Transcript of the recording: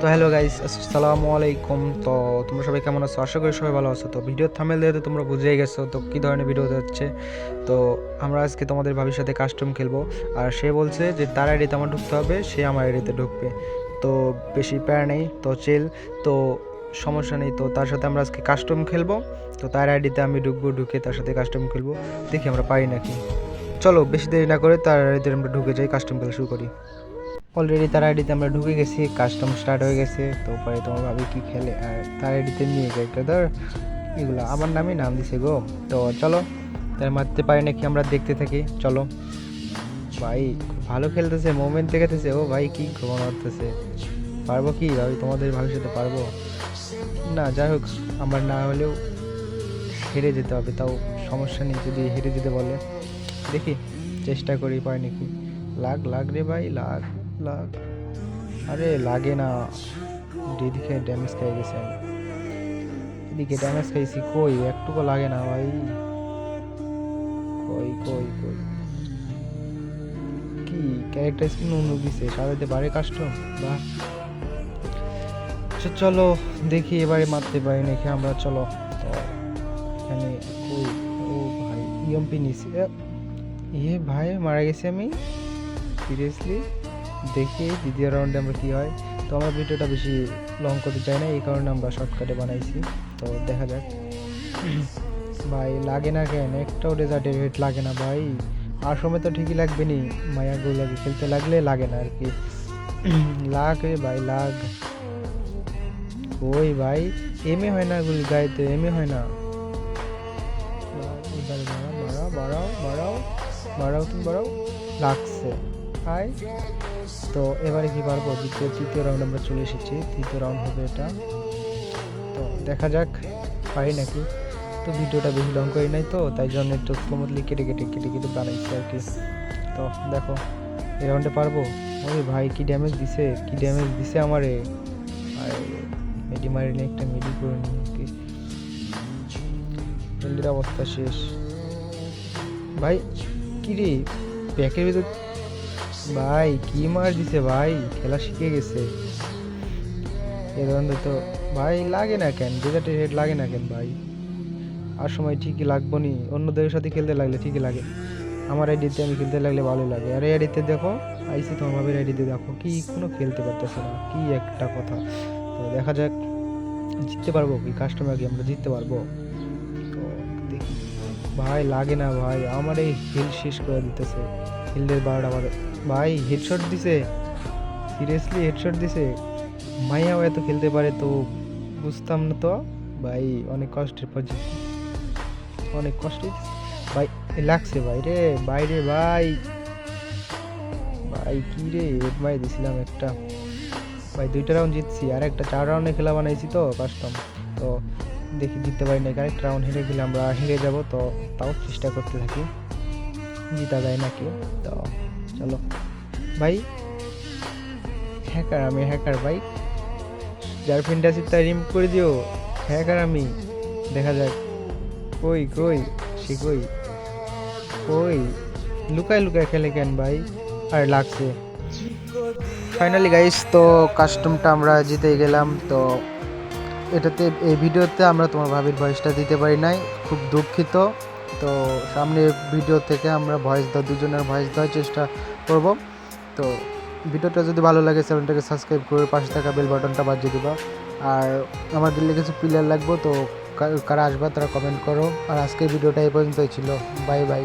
তো hello guys আসসালামু আলাইকুম। তো তোমরা সবাই কেমন আছো? আশা করি সবাই ভালো আছো। তো ভিডিও থামেল দিয়ে তো তোমরা বুঝেই গেছো তো কী ধরনের ভিডিও হচ্ছে। তো আমরা আজকে তোমাদের ভাবির সাথে কাস্টম খেলব। আর সে বলছে যে তার আইডিতে আমার ঢুকতে হবে, সে আমার আইডিতে ঢুকবে। তো বেশি প্যারা নেই, তো চেল তো সমস্যা নেই, তো তার সাথে আমরা আজকে কাস্টম খেলব। তো তার আইডিতে আমি ঢুকবো, ঢুকে তার সাথে কাস্টম খেলব। দেখি আমরা পারি নাকি। চলো, বেশি দেরি না করে তার আইডিতে আমরা ঢুকে যাই কাস্টম খেলা শুরু করি। অলরেডি তার আইডিতে আমরা ঢুকে গেছি কাস্টম স্টার্ট হয়ে গেছে, তো পরে তোমার ভাবি কি খেলে, আর তার আইডিতে নিয়ে ক্যারেক্টার ধর, এগুলো আমার নামে নাম দিছে গো। তো চলো, তার মারতে পারি নাকি আমরা দেখতে থাকি, চলো। ভাই ভালো খেলতেছে মোমেন্ট দেখাতেছে, ও ভাই কি খবর মারতেছে। পারব কি ভাবি, তোমাদের সাথে পারব? না, যাই হোক, আমার না হলেও হেরে যেতে হবে, তাও সমস্যা নেই যদি হেরে যেতে বলে। দেখি, চেষ্টা করি পাই নাকি? লাগ লাগ রে ভাই, লাগ। লাগ। আরে লাগে না। এদিকে ড্যামেজ খেয়ে গেছে। আমি এদিকে ড্যামেজ খাইছি কই? একটুকু লাগে না ভাই। কই কই কই? কি ক্যারেক্টার স্কিন অন্য দিছে? সারাতে পারে কাস্টম বাহ। আচ্ছা চলো দেখি এবারে মারতে পারি নাকি আমরা? চলো। তো এখানে কই? ও ভাই ইএমপি নিছি। এ, ভাই মারা গেছি আমি। সিরিয়াসলি দেখি দ্বিতীয় রাউন্ডে আমরা কী হয়। তো আমরা ভিডিওটা বেশি লং করতে চাই না, এই কারণে আমরা শর্টকাটে বানাইছি। তো দেখা যাক। ভাই, লাগে না কেন? একটাও রেজাল্টের হেড লাগে না ভাই। আর সময় তো ঠিকই লাগবে নি। মায়াগুলোকে খেলতে লাগলে লাগে না আর কি লাগ রে ভাই, লাগ। ওই ভাই এমএ হয় না গুলি গাইতে এমএ হয় না। বাড়াও বাড়াও বাড়াও বাড়াও, তুমি বাড়াও। লাগছে। হাই তো এবারে কি পারব? দ্বিতীয়, তৃতীয় রাউন্ড আমরা চলে এসেছি। তৃতীয় রাউন্ড হবে এটা। তো দেখা যাক, পারি নাকি? তো ভিডিওটা বেশি লং করি নাই তো, তাই জন্য একটু স্লোমতলি কেটে কেটে কেটে কেটে বানাইছি আর কি। তো দেখো, এই রাউন্ডে পারব? ওই ভাই, কি ড্যামেজ দিছে, কি ড্যামেজ দিছে আমারে? মেডি মারিনি একটা মেডি করে নি, কি? মেডির অবস্থা শেষ। ভাই, কি রে? প্যাকের ভিতর ভাই, কি মার দিছে ভাই? খেলা শিখে গেছে। এ ধরনের তো ভাই লাগে না কেন? ডেজার্টের হেড লাগে না কেন ভাই? আর সময় ঠিকই লাগবো নি। অন্যদের সাথে খেলতে লাগলে ঠিকই লাগে। আমার আইডিতে আমি খেলতে লাগলে ভালো লাগে। আর এই আইডিতে দেখো, আইসি তোমার ভাবের আইডিতে দেখো, কি কোনো খেলতে পারতেছে না। কি একটা কথা। তো দেখা যাক, জিততে পারব কি? কাস্টমার কি আমরা জিততে পারব? তো দেখি। ভাই লাগে না ভাই। আমার এই হিল শেষ করে দিতেছে। হিলের বারোটা বাজে। ভাই হেডশট দিছে। সিরিয়াসলি হেডশট দিছে। মাইয়াও এত খেলতে পারে তো বুঝতাম না তো। ভাই, অনেক কষ্টের পর। অনেক কষ্টে ভাই লাগছে ভাই রে বাইরে ভাই। ভাই, কি রে হেড মাই দিছিলাম একটা। ভাই, দুইটা রাউন্ড জিতছি। আর একটা চার রাউন্ডে খেলা বানাইছি তো কাস্টম তো দেখি, জিততে পারি না আরেকটা রাউন্ড হেরে গেলে আমরা হেরে যাব তো, তাও চেষ্টা করতে থাকি। জিতা যায় নাকি? তো চলো। ভাই হ্যাকার আমি হ্যাকার ভাই। যার ফ্রেন্ড আছে তাই রিম করে দিও হ্যাকার আমি। দেখা যাক। কই কই? সে কই? কই? লুকায় লুকায় খেলে কেন ভাই? আর লাগছে। ফাইনালি গাইস তো কাস্টমটা আমরা জিতে গেলাম। তো এটাতে, এই ভিডিওতে আমরা তোমার ভাবির ভয়েসটা দিতে পারি নাই। খুব দুঃখিত। তো সামনে ভিডিও থেকে আমরা ভয়েস দেওয়া, দুজনের ভয়েস দেওয়ার চেষ্টা করব। তো ভিডিওটা যদি ভালো লাগে চ্যানেলটাকে সাবস্ক্রাইব করে পাশে থাকা বেল বাটনটা বাজিয়ে দিবা। আর আমার দিল্লি কিছু প্লেয়ার লাগবো, তো কারা আসবা তারা কমেন্ট করো। আর আজকের ভিডিওটা এই পর্যন্তই ছিল। Bye bye